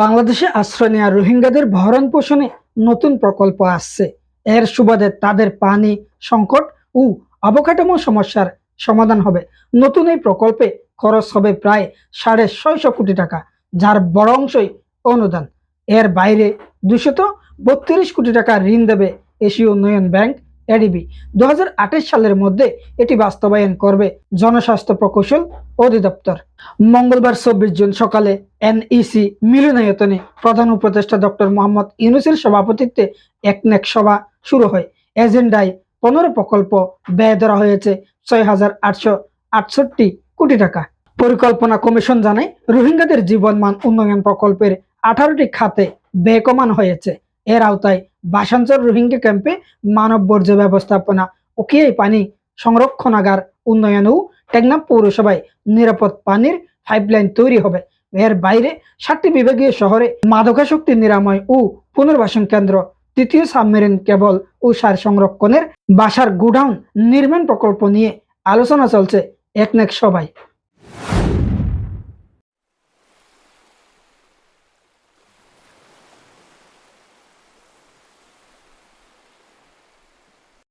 বাংলাদেশে আশ্রয় নেওয়া রোহিঙ্গাদের ভরণ পোষণে নতুন প্রকল্প আসছে। এর সুবাদে তাদের পানি, সংকট ও অবকাঠামো সমস্যার সমাধান হবে। নতুন এই প্রকল্পে খরচ হবে প্রায় সাড়ে ছয়শো কোটি টাকা, যার বড় অংশই অনুদান। এর বাইরে দুশত বত্রিশ কোটি টাকা ঋণ দেবে এশীয় উন্নয়ন ব্যাংক এডিবি দু সালের মধ্যে এটি বাস্তবায়ন করবে জনস্বাস্থ্য প্রকৌশল অধিদপ্তর। মঙ্গলবার চব্বিশ জুন সকালে এনইসি মিলনায়তনে প্রধান উপদেষ্টা ডক্টর মোহাম্মদ ইউনুসের সভাপতিত্বে একনেক সভা শুরু হয়। এজেন্ডায় পনেরো প্রকল্প ব্যয় ধরা হয়েছে ছয় হাজার আটশো আটষট্টি কোটি টাকা। পরিকল্পনা কমিশন জানায়, রোহিঙ্গাদের জীবনমান উন্নয়ন প্রকল্পের আঠারোটি খাতে ব্যয় কমানো হয়েছে। এর আওতায় বাসাঞ্চল রোহিঙ্গা ক্যাম্পে মানব বর্জ্য ব্যবস্থাপনা ওকিয়াই পানি সংরক্ষণাগার উন্নয়ন ও টেকনাফ পৌরসভায় নিরাপদ পানির পাইপলাইন তৈরি হবে। এর বাইরে সাতটি বিভাগীয় শহরে মাদকাশক্তি নিরাময় ও পুনর্বাসন কেন্দ্র, তৃতীয় সাবমেরিন কেবল ও সার সংরক্ষণের বাসার গোডাউন নির্মাণ প্রকল্প নিয়ে আলোচনা চলছে একনেক সভায়।